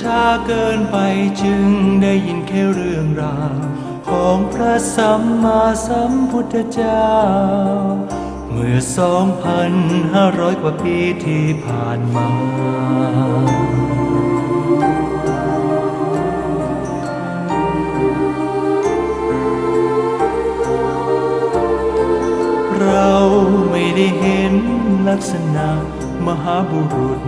ช้าเกินไปจึงได้ยินแค่เรื่องราวของพระสัมมาสัมพุทธเจ้า เมื่อสองพันห้าร้อยกว่าปีที่ผ่านมาเราไม่ได้เห็นลักษณะมหาบุรุษ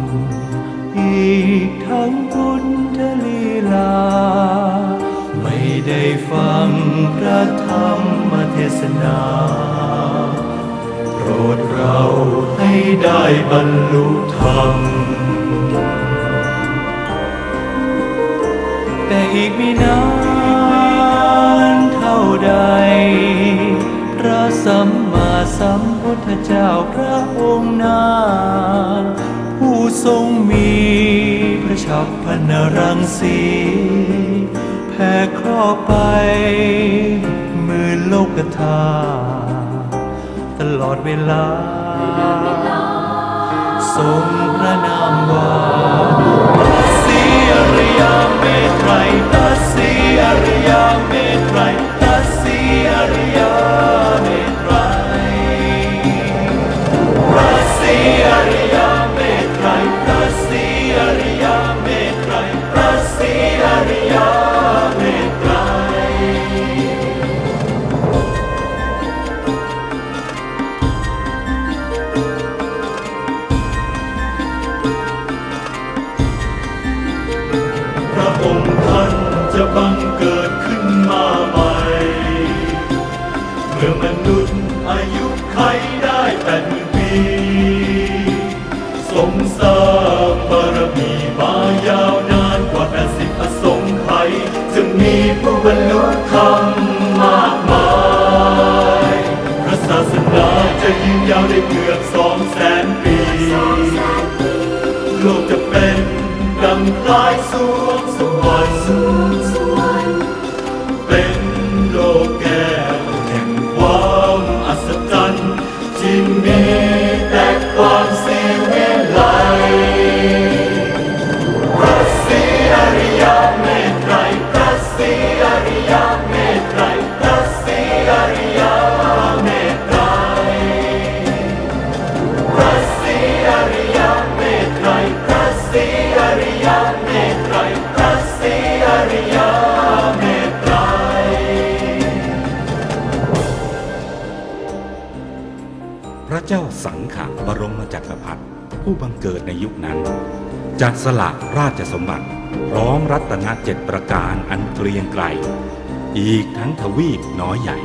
อีกทั้งพุทธลีลา ไม่ได้ฟังพระธรรมเทศนา โปรดเราให้ได้บรรลุธรรม แต่อีกไม่นาน นรังสีแผ่ครอบไป มือโลกธาตุตลอดเวลา ทรงพระนามว่าตัสสีอริยเมตไตรตัสสีอริยเม ผู้บรรลุธรรมมากมายพระศาสนาจะยืนยาวได้เกือบสอง เจ้าสังขะบรมจักรพรรดิผู้บังเกิดในยุคนั้น จัดสละราชสมบัติ พร้อมรัตนเจ็ดประการอันเกรียงไกรอีกทั้งทวีปน้อยใหญ่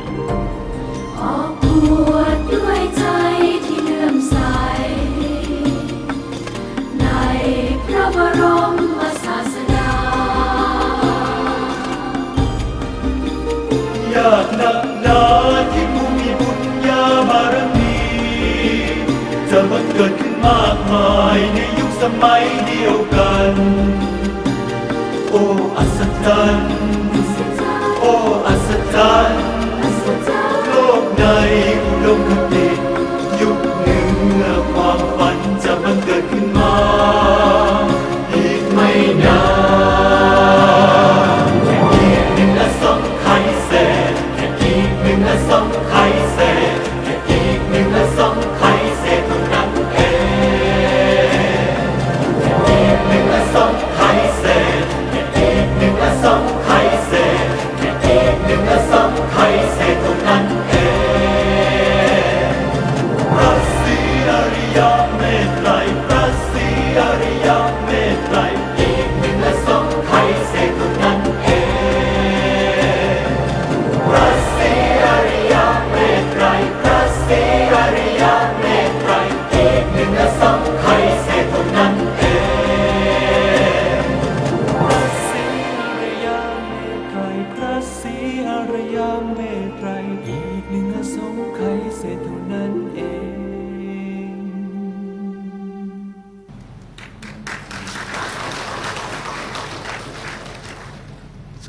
โอ้อัศจรรย์โอ้อัศจรรย์โลกในอุดมคติยุคหนือความฝันจะบังเกิดขึ้นมา อีกไม่นานแค่อีกหนึ่งอสงไขยเศษแค่อีกหนึ่งอสงไข่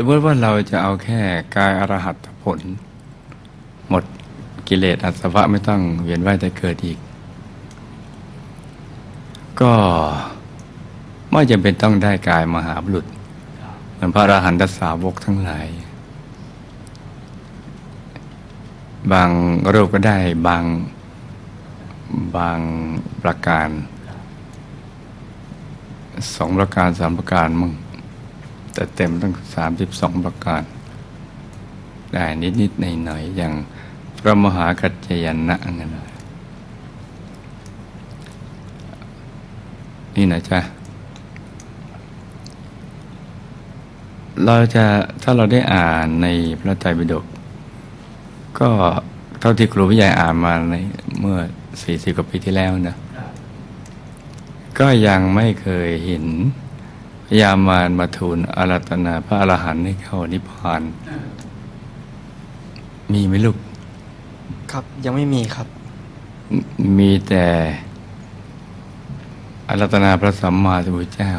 มมติว่าเราจะเอาแค่กายอรหัตผล หมดกิเลสอาสวะไม่ต้องเวียนว่ายแต่เกิดอีก ก็ไม่จำเป็นต้องได้กายมหาบุรุษเหมือนพระอรหันตสาวกทั้งหลาย บางรูปก็ได้บางบางประการสองประการสามประการมั่ง แต่เต็มตั้งสามสิบสองประการ ได้นิดนิดหน่อยหน่อยๆอย่างพระมหากัจจยนะนั่นแหละนี่นะจ๊ะ เราจะถ้าเราได้อ่านในพระไตรปิฎกก็เท่าที่ครูวิทยาอ่านมาในเมื่อสี่สิบกว่าปีที่แล้วนะ ก็ยังไม่เคยเห็น พญามารมาทูลอารัตนาพระอรหันต์ให้เข้านิพพาน มีไหมลูก ครับยังไม่มีครับ มีแต่อารัตนาพระสัมมาสัมพุทธเจ้า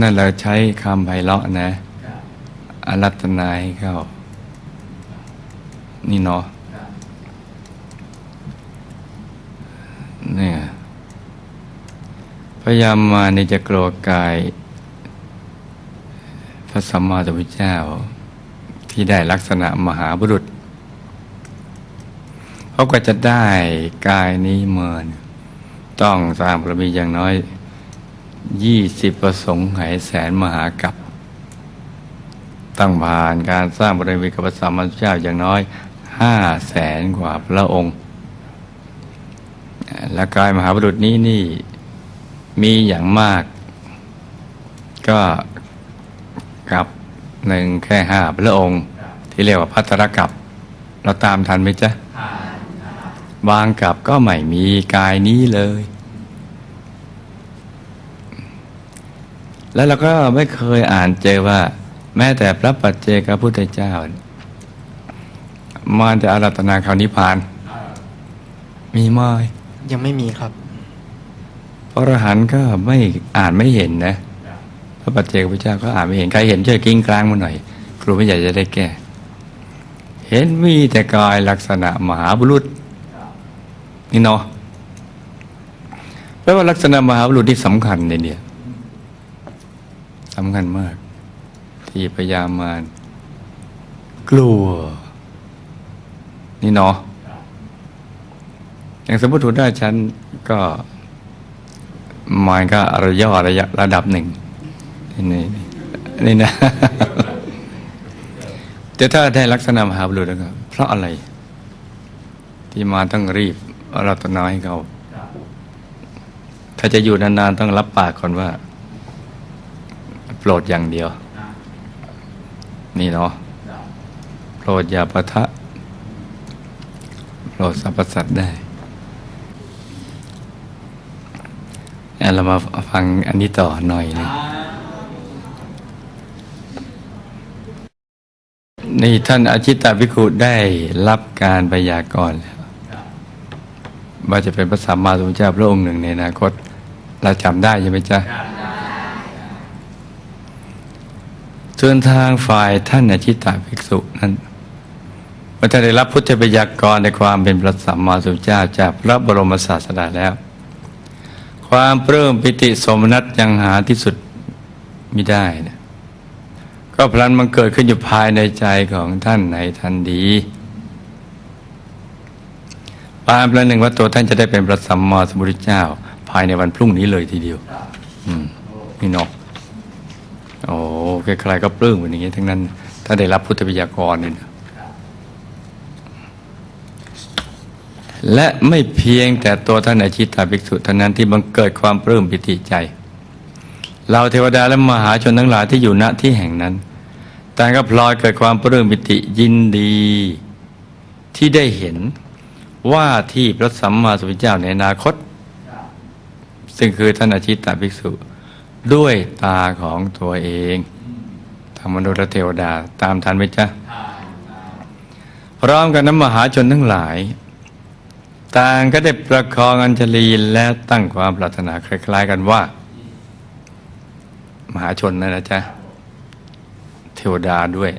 นั่นเราใช้คำไพเราะนะอารัตนาให้เข้า นี่เนาะเนี่ย พยายามมาในจะกลัวกาย พระสัมมาสัมพุทธเจ้า ที่ได้ลักษณะมหาบุรุษเขาก็จะได้กายนี้เมิน ต้องสร้างบารมีอย่างน้อยยี่สิบประสงค์ไหแสนมหากับตั้งผ่านการสร้างบารมีกับพระสัมมาสัมพุทธเจ้าอย่างน้อยห้าแสนกว่าพระองค์ และกายมหาบุรุษนี้นี่ มีอย่างมาก ก็กับหนึ่งแค่ห้าพระองค์ ที่เรียกว่าพัทรกับ เราตามทันไหมจ๊ะบางกับก็ไม่มีกายนี้เลย แล้วเราก็ไม่เคยอ่านเจอว่า แม้แต่พระปัจเจกพุทธเจ้า มาจะอารัตนาคานิพพาน มีไหมยังไม่มีครับ พระอรหันต์ก็ไม่อ่านไม่เห็นนะพระปัจเจกพุทธเจ้าก็อ่านไม่เห็นใครเห็นช่วยกิ้งกลางมาหน่อย ครูไม่อยากจะได้แก้ เห็นมีแต่กายลักษณะมหาบุรุษนี่เนาะแปลว่าลักษณะมหาบุรุษที่สำคัญในเนี่ยสำคัญมาก ที่พยายามมารกลัว นี่เนาะอย่างสมมติถูได้ฉันก็ มันก็ระยะระยะระดับหนึ่งนี่นี่นี่นะแต่ถ้าได้ลักษณะมหาบุรุษแล้วก็เพราะอะไร ที่มาต้องรีบรัตนาให้เขา ถ้าจะอยู่นานๆต้องรับปากก่อนว่า โปรดอย่างเดียว นี่เนาะโปรดอย่าปะทะโปรดสรรพสัตว์ได้อะ เรามาฟังอันนี้ต่อหน่อยหนึงนี่ท่านอาชิตาภิกขุได้รับการพยากรณ์แล้วว่าจะเป็นพระสัมมาสัมพุทธเจ้าพระองค์หนึ่งในอนาคต เราจำได้ใช่ไหมจ๊ะส่วนทางฝ่ายท่านอาชิตาภิกษุนั้นเมื่อท่านได้รับพุทธบัญญัติกรในความเป็นพระสัมมาสัมพุทธเจ้าจากพระบรมศาสดาแล้ว ความปลื้มปิติสมนัตยังหาที่สุดไม่ได้นะก็พลันมันเกิดขึ้นอยู่ภายในใจของท่านในทันดีปานประหนึ่งว่าตัวท่านจะได้เป็นพระสัมมาสัมพุทธเจ้า ภายในวันพรุ่งนี้เลยทีเดียวอืมนี่เนกโอ้ใครๆก็ปลื้มอย่างนี้ทั้งนั้น ถ้าได้รับพุทธวิยากรเนี่ยนะ และไม่เพียงแต่ตัวท่านอาชิตาภิกษุเท่านั้นที่บังเกิดความปลื้มปิติใจ เราเทวดาและมหาชนทั้งหลายที่อยู่ณที่แห่งนั้นแต่างก็พลอยเกิดความปลื้มปิติยินดี ที่ได้เห็นว่าที่พระสัมมาสัมพุทธเจ้าในอนาคต ซึ่งคือท่านอาชิตาภิกษุ ด้วยตาของตัวเองธรรมนุษย์เทวดาตามทันไหมจ๊ะพร้อมกันนั้นมหาชนทั้งหลาย ต่างก็ได้ประคองอัญชลีและตั้งความปรารถนาคล้ายๆกันว่า มหาชนนั่นะจ๊ะ เทวดาด้วย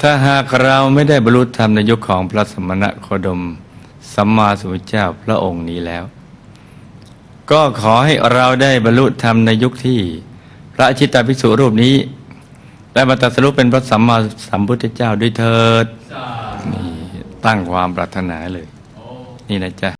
ถ้าหากเราไม่ได้บรรลุธรรมในยุคของพระสมณะโคดม สัมมาสัมพุทธเจ้าพระองค์นี้แล้ว ก็ขอให้เราได้บรรลุธรรมในยุคที่ พระชิตาภิกษุรูปนี้ ได้มาตรัสรู้เป็นพระสัมมาสัมพุทธเจ้าด้วยเถิดนี่ตั้งความปรารถนาเลย นี่แหละจ้ะ